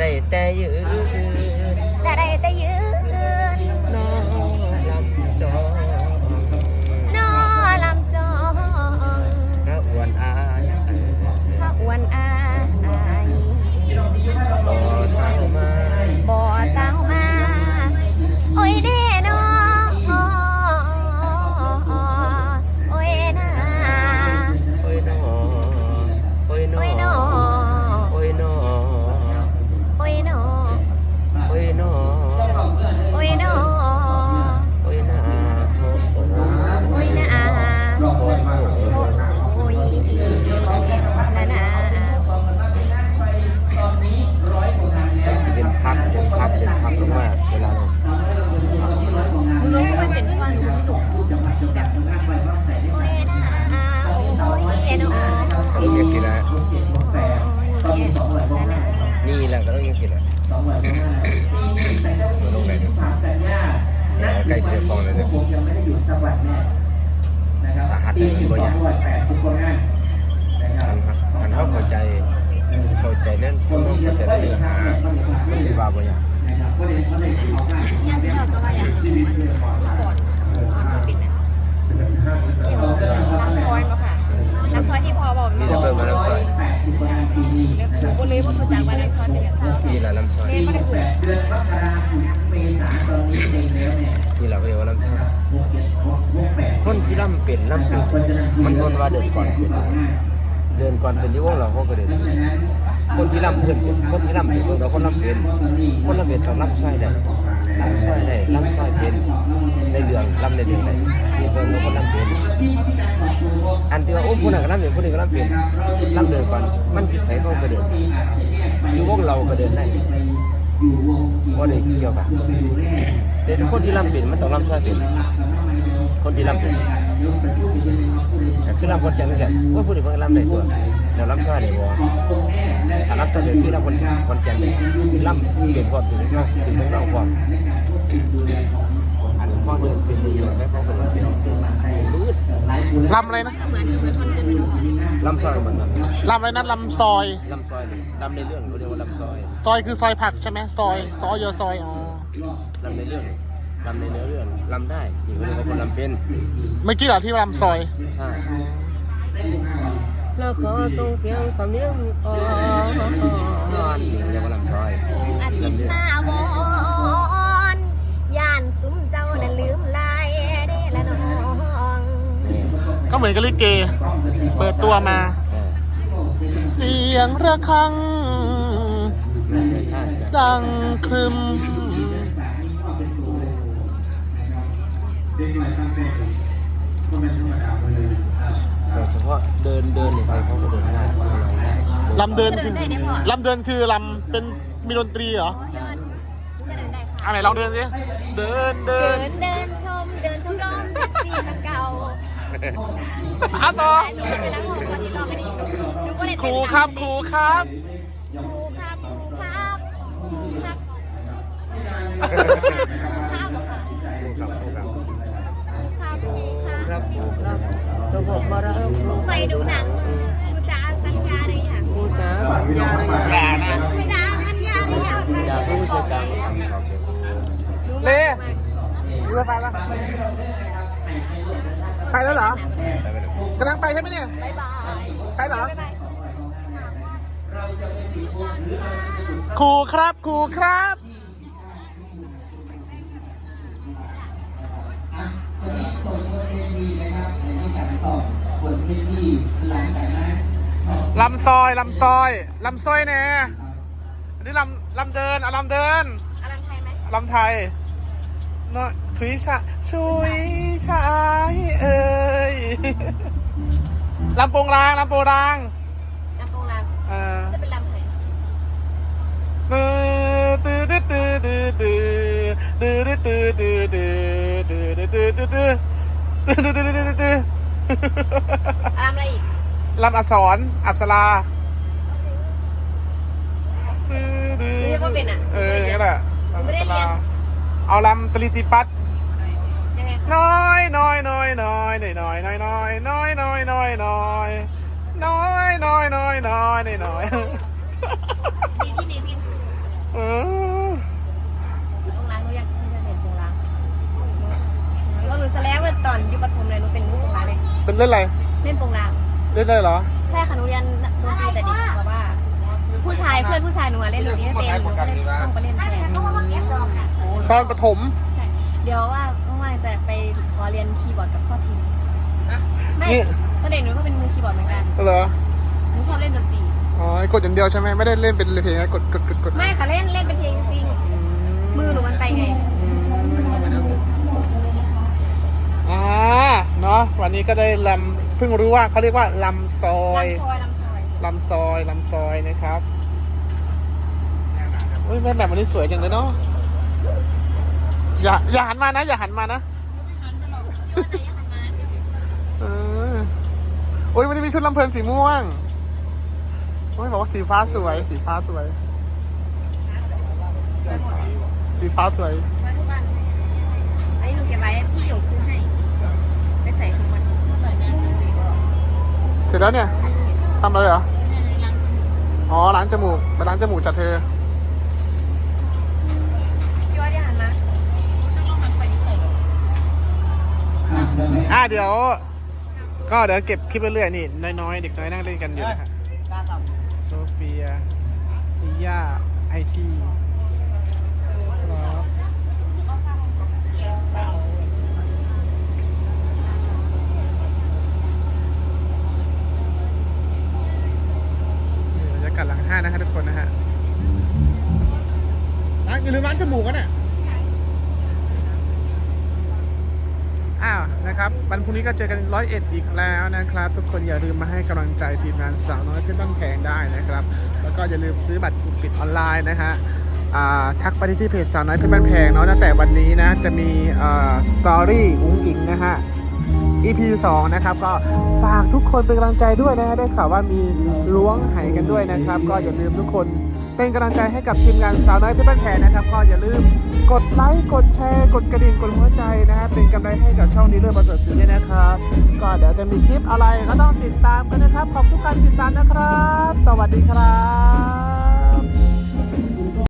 ได้แต่ยืนแต่ได้แต่ยื นี่แหละก็ต้องยิงสินะลงไหนดูใกล้จะพอเลยเนี่ยผมยังไม่ได้อยู่จังหวัดแน่นะครับปีอยู่สองวัดแปดทุกคนนั่นนะครับมันเข้าใจเข้ใจนั่นต้องเข้าใจได้เลยฮะไม่ใช่บาปอย่างงานเช้าก็ว่าอย่างก่อนปิดเนี่ยร้านช้อยมา ที่พอบอกนี่จะเพิ่มมาน้ำซอยหนูก็เลยว่ารู้จักว่าน้ำช้อยเป็นแบบนี่แหละน้ำซอยเล่นไม่ได้คุยนี่แหละเขาเรียกว่าน้ำซอยคนที่ร่ำเป็นร่ำเป็นมันคนว่าเดินก่อนเป็นเดินก่อนเป็นที่วงเราเขาก็เดินคนที่ร่ำเพิ่นเป็นคนที่ร่ำเป็นคนเราคนร่ำเป็นคนร่ำเป็นต้องร่ำซอยได้ร่ำซอยได้ร่ำซอยเป็นในเรื่องร่ำในเรื่องได้ที่เพิ่นเราคนร่ำเป็น อันที่ว่าโอ้ผู้นั้นก็ร่ำเป็นผู้นี้ก็ร่ำเป็นร่ำเดินก่อนมันใส่เขาก็เดินอยู่วงเราก็เดินได้ว่าได้เกี่ยวกันแต่คนที่ร่ำเป็นมันต้องร่ำซอยเป็นคนที่ร่ำเป็นแต่คือร่ำคนจังนี่แหละว่าผู้หนี้เพิ่งร่ำได้ตัวแล้วร่ำซอยได้บ่ถ้าร่ำซอยเป็นคือร่ำคนคนจังนี่ร่ำเป็นความถึงเขาถึงเราความอันพ่อเดินเป็นดีอยู่แล้วพ่อก็เดินเป็น ลำอะไรนะเหมือนเหมือนคนจะเป็นหัวลำซอยมันนั้นลำอะไรนะลำซอย ลำซอยนี่ลำในเรื่องเขาเรียกว่าลำซอยซอยคือซอยผักใช่ไหมซอย ซอยอซอยอ๋อลำในเรื่องลำในเนื้อเรื่องลำได้นี่เขาเรียกว่าคนลำเป็นเมื่อกี้เหรอที่ลำซอยใช่แล้วขอส่งเสียงสำเนียงอ่อ อนกับลิเก เปิดตัวมา เสียงระฆัง ดังครึมโดยเฉพาะเดินเดินนี่ใครเขาก็เดินได้ลำเดินคือลำเดินคือลำเป็นมีดนตรีเหรอยอดจะเดินได้ค่ะอันไหนลองเดินสิ เดินเดิเดินเดินชม เดินชมรอมแท็กซี่เก่า อะต่อหนูไปแล้วของคนที่รอไม่ได้หนูก็เลยครูครับครูครับครูครับครูครับครูครับครับค่ะครับครับครับครูครับครับครับต้องบอกมาแล้วครูไปดูหนังครูจ๋าสัญญาอะไรอย่างครูจ๋าสัญญาอะไรอย่านะครูจ๋าสัญญาอะไรอย่างอย่าพูดเสียงดังทำชอบเเลยล่ดูรถไฟปะ ไปแล้วเหรอไปไปเลยกำลังไปใช่ไหมเนี่ยบ๊ายบายไปเหรอ บ๊ายบายครูครับครูครับลำซอย ลำซอย ลำซอยแน่อันนี้ลำลำเดินเอาลำเดินอลันไทยไหม ลำไทย เนาะชุยชาชุยชายเอ้ยลำโปงรางลำโปงรางลำโพงลางเออจะเป็นลำไหนตื้อตื้อตื้อตื้อตื้อตื้อตื้อตื้อตื้อตื้อตื้อตื้อตื้อตื้อตื้อตื้อตื้อตื้อตื้อลำอะไรอีกลำอักษรอับสราเรียกว่าเป็นอะเอออย่างนั้นแหละลำไม่อักได้ษเรียราน เอาลำตรีติปัตยังไงคะน้อยน้อยน้อยน้อยน้อยน้อยน้อยน้อยน้อยน้อยน้อยน้อยน้อยน้อยน้อยน้อยน้อยดีที่ดีพินโปรงลางหนูอยากหนูอยากเรียนโปรงลางหนูว่าหนูแสดงว่าตอนอยู่ประถมเลยหนูเป็นหนูโปรงลางเลยเป็นเล่นอะไรเล่นโปรงลางเล่นอะไรเหรอ พื่อนผู้ชายหนูอะเล่นดนตรีไม่เป็นหนูก็เลยต้องไปเล่นแทนตอนประถมใช่เดี๋ยวว่าว่างๆจะไปขอเรียนคีย์บอร์ดกับพ่อทิมไม่นี่ตอนเด็กหนูก็เป็นมือคีย์บอร์ดเหมือนกันเหรอหนูชอบเล่นดนตรีอ๋อกดอย่างเดียวใช่ไหมไม่ได้เล่นเป็นเพลงนะกดกดกดกดไม่ค่ะเล่นเล่นเป็นเพลงจริงๆมือหนูมันไปไงอ่าเนาะวันนี้ก็ได้ลำเพิ่งรู้ว่าเขาเรียกว่าลำซอยลำชอยลำชอยลำซอยลำซอยนะครับ เฮ้ยแม่แบบวันนี้สวยจังเลยเนาะอย่าอย่าหันมานะ อย่าหันมานะเออโอ้ยวันนี้มีชุดลำเพลินสีม่วงโอ้ยบอกว่าสีฟ้าสวย สีฟ้าสวย สีฟ้าสวยชอยทุกวันอันนี้หนูเก็บไว้พี่หยกซื้อให้ไปใส่ทุกวันเสร็จแล้วเนี่ยทำอะไรเหรออ๋อล้างจมูกไปล้างจมูกจัดเธอ อะเดี๋ยว ก็เดี๋ยวเก็บคลิปเรื่อยๆนี่น้อยๆเด็กน้อยนั่งเล่นกันอยู่นะฮะโซเฟียฟิยาไอทีบรรยากาศหลังห้านะฮะทุกคนนะฮะอย่าลืมล้างจมูกกันน่ะ อ้าวนะครับวันพรุ่งนี้ก็เจอกันร้อยเอ็ดอีกแล้วนะครับ ทุกคนอย่าลืมมาให้กำลังใจทีมงานสาวน้อยเพื่อนบ้านแพงได้นะครับ แล้วก็อย่าลืมซื้อบัตรกลุ่มปิดออนไลน์นะฮะทักไปที่เพจสาวน้อยเพื่อนบ้านแพงเนาะตั้งแต่วันนี้นะจะมีสตอรี่อุ้งอิงนะฮะ EP 2 นะครับ ก็ฝากทุกคนเป็นกำลังใจด้วยนะฮะได้ข่าวว่ามีล้วงไหกันด้วยนะครับ ก็อย่าลืมทุกคน เป็นกำลังใจให้กับทีมงานสาวน้อยเพื่อนบ้านแขนนะครับก็อย่าลืมกดไลค์กดแชร์กดกระดิ่งกดหัวใจนะฮะเป็นกำลังใจให้กับช่องนี้เรื่องประเสริฐสื่อด้วยนะครับก็เดี๋ยวจะมีคลิปอะไรก็ต้องติดตามกันนะครับขอบคุณการติดตามนะครับ สวัสดีครับ